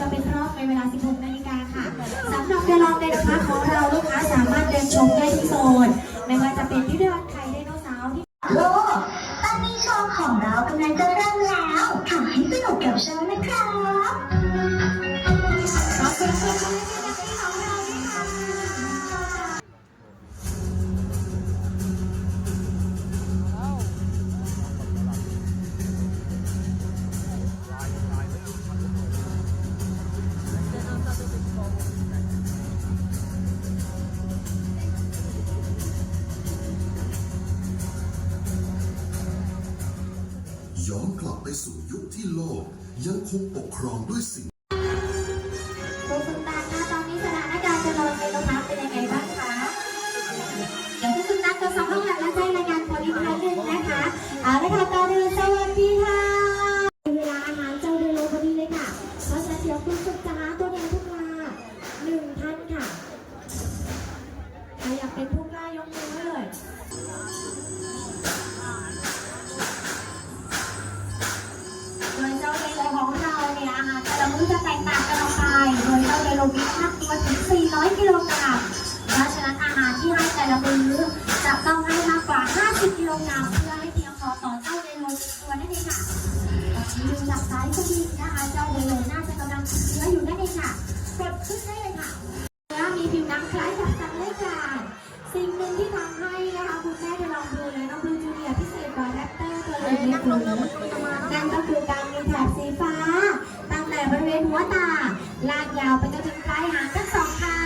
จะเป็นรอบในเวลา 16 นาฬิกาค่ะสำหรับเรืองเดโนะคะของเราลูกค้าสามารถเดินชมได้ที่โซนไม่ว่าจะเป็นที่เดิน ย้อนกลับไปสู่ยุคที่โลก ยังคงปกครองด้วยสิ่งคุณคุณตาคะตอนนี้สถานการณ์จะลงไดโนเสาร์เป็นยังไงบ้างคะเดี๋ยวคุณคุณตาจะสัมภาษณ์และแจ้งรายงานผลอีกครั้งหนึ่งนะคะเอาละค่ะตอนนี้สวัสดีค่ะเวลาอาหารเจ้าเดินลงพอดีเลยค่ะเพราะฉะนั้นเดี๋ยวคุณสุดจะหาตัวแทนผู้กล้าหนึ่งท่านค่ะใครอยากเป็นผู้กล้ายกมือ แต่ละมื้อจะต้องให้มากกว่า 50 กิโลกรัมเพื่อให้เพียงพอต่อเจ้าเดโลตัวนั่นเองค่ะตอนนี้ดูจากสายสลิงนะคะเจ้าเดโลน่าจะกำลังติดเชื้ออยู่นั่นเองค่ะกดขึ้นได้เลยค่ะเนื้อมีผิวหนังคล้ายกับสัตว์เลื้อยคลานสิ่งหนึ่งที่ทำให้นะคะคุณแม่ได้ลองดูเลยน้องบูจูเนียพิเศษกว่าแรปเตอร์ตัวอื่นในกลุ่มนั่นก็คือการมีแถบสีฟ้า ตั้งแต่บริเวณหัวตาลากยาวไปจนถึงปลายหางทั้งสองข้าง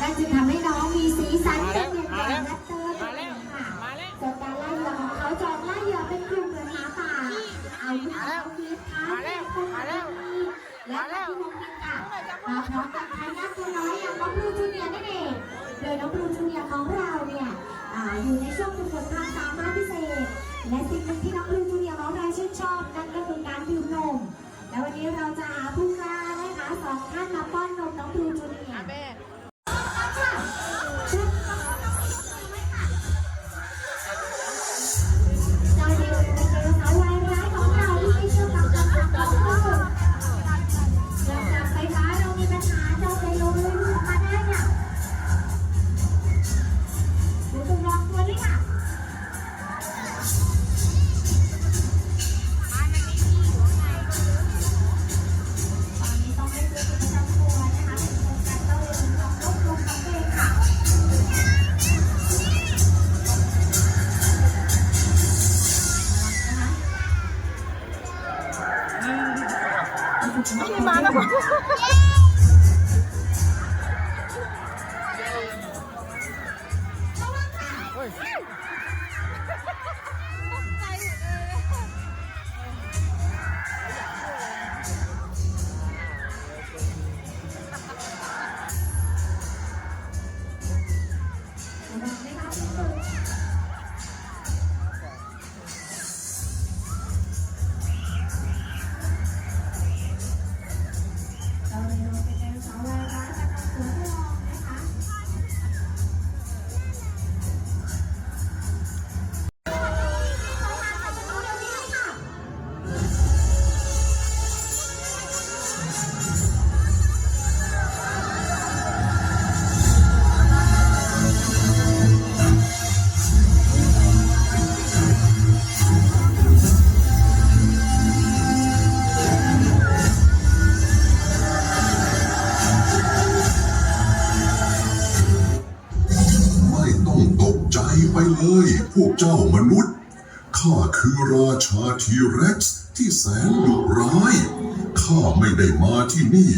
นั่นจึงทำให้น้องมีสีสันเป็นอย่างแบบแรปเตอร์ตัวนี้ค่ะส่วนการไล่เหยื่อของเขาจองไล่เหยื่อเป็นกลุ่มเหมือนหมาป่า เอาลูกเขาเลียเท้าเป็นคนดีและที่มองเห็นค่ะมาพร้อมกับทายาทตัวน้อยอย่างน้องบลูจูเนียร์นั่นเอง โดยน้องบลูจูเนียร์ของเราเนี่ยอ่าอยู่ในช่วงฝึกฝนความสามารถพิเศษ และสิ่งหนึ่งที่น้องบลูจูเนียร์ของเราชื่นชอบนั่นก็คือการดื่มนม และวันนี้เราจะหาผู้กล้านะคะสองท่านมาป้ นี่มาแล้ว เลยพวกเจ้ามนุษย์ ข้าคือราชาทีเร็กซ์ที่แสนดุร้าย ข้าไม่ได้มาที่นี่